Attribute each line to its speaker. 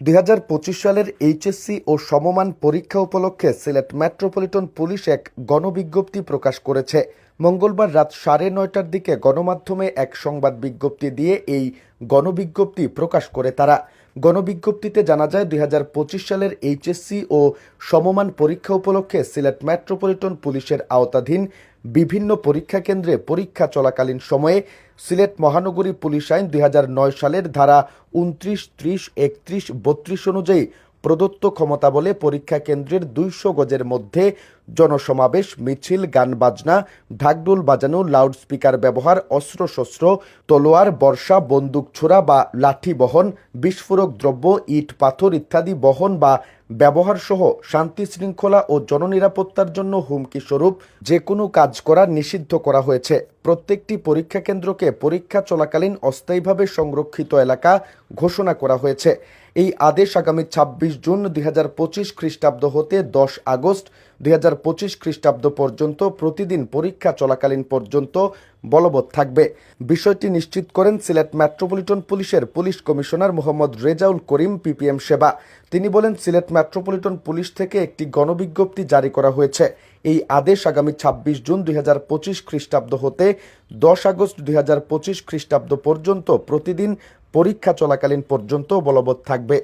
Speaker 1: দুই হাজার পঁচিশ সালের এইচএসসি ও সমমান পরীক্ষা উপলক্ষে সিলেট মেট্রোপলিটন পুলিশ এক গণবিজ্ঞপ্তি প্রকাশ করেছে। মঙ্গলবার রাত সাড়ে নয়টার দিকে গণমাধ্যমে এক সংবাদ বিজ্ঞপ্তি দিয়ে এই গণবিজ্ঞপ্তি প্রকাশ করে তারা। গণবিজ্ঞপ্তিতে জানা যায়, দুই হাজার পঁচিশ সালের এইচএসসি ও সমমান পরীক্ষা উপলক্ষে সিলেট মেট্রোপলিটন পুলিশের আওতাধীন বিভিন্ন পরীক্ষা কেন্দ্রে পরীক্ষা চলাকালীন সময়ে সিলেট মহানগরী পুলিশ আইন দুই হাজার নয় সালের ধারা উনত্রিশ, ত্রিশ, একত্রিশ, বত্রিশ অনুযায়ী প্রদত্ত ক্ষমতা বলে পরীক্ষা কেন্দ্রের দুইশো গজের মধ্যে জনসমাবেশ, মিছিল, গান বাজনা ঢাকডোল বাজানো, লাউডস্পিকার ব্যবহার, অস্ত্রশস্ত্র, তলোয়ার, বর্ষা বন্দুক ছোড়া বা লাঠি বহন, বিস্ফোরক দ্রব্য, ইট, পাথর ইত্যাদি বহন বা ব্যবহার সহ শান্তি শৃঙ্খলা ও জননিরাপত্তার জন্য হুমকি স্বরূপ যে কোনো কাজ করা নিষিদ্ধ করা হয়েছে। প্রত্যেকটি পরীক্ষা কেন্দ্রকে পরীক্ষা চলাকালীন অস্থায়ীভাবে সংরক্ষিত এলাকা ঘোষণা করা হয়েছে। এই আদেশ আগামী ছাব্বিশ জুন দুই হাজার পঁচিশ খ্রিস্টাব্দ হতে দশ আগস্ট দুই হাজার পঁচিশ খ্রিস্টাব্দ পর্যন্ত প্রতিদিন পরীক্ষা চলাকালীন পর্যন্ত বলবৎ থাকবে। বিষয়টি নিশ্চিত করেন সিলেট মেট্রোপলিটন পুলিশের police commissioner Mohammad Rezaul Karim PPM সেবা। তিনি বলেন, সিলেট মেট্রোপলিটন পুলিশ থেকে একটি গণবিজ্ঞপ্তি জারি করা হয়েছে। এই আদেশ আগামী ছাব্বিশ জুন দুই হাজার পঁচিশ খ্রিস্টাব্দ হতে দশ আগস্ট দুই হাজার পঁচিশ খ্রিস্টাব্দ পর্যন্ত প্রতিদিন পরীক্ষা চলাকালীন পর্যন্ত বলবৎ থাকবে।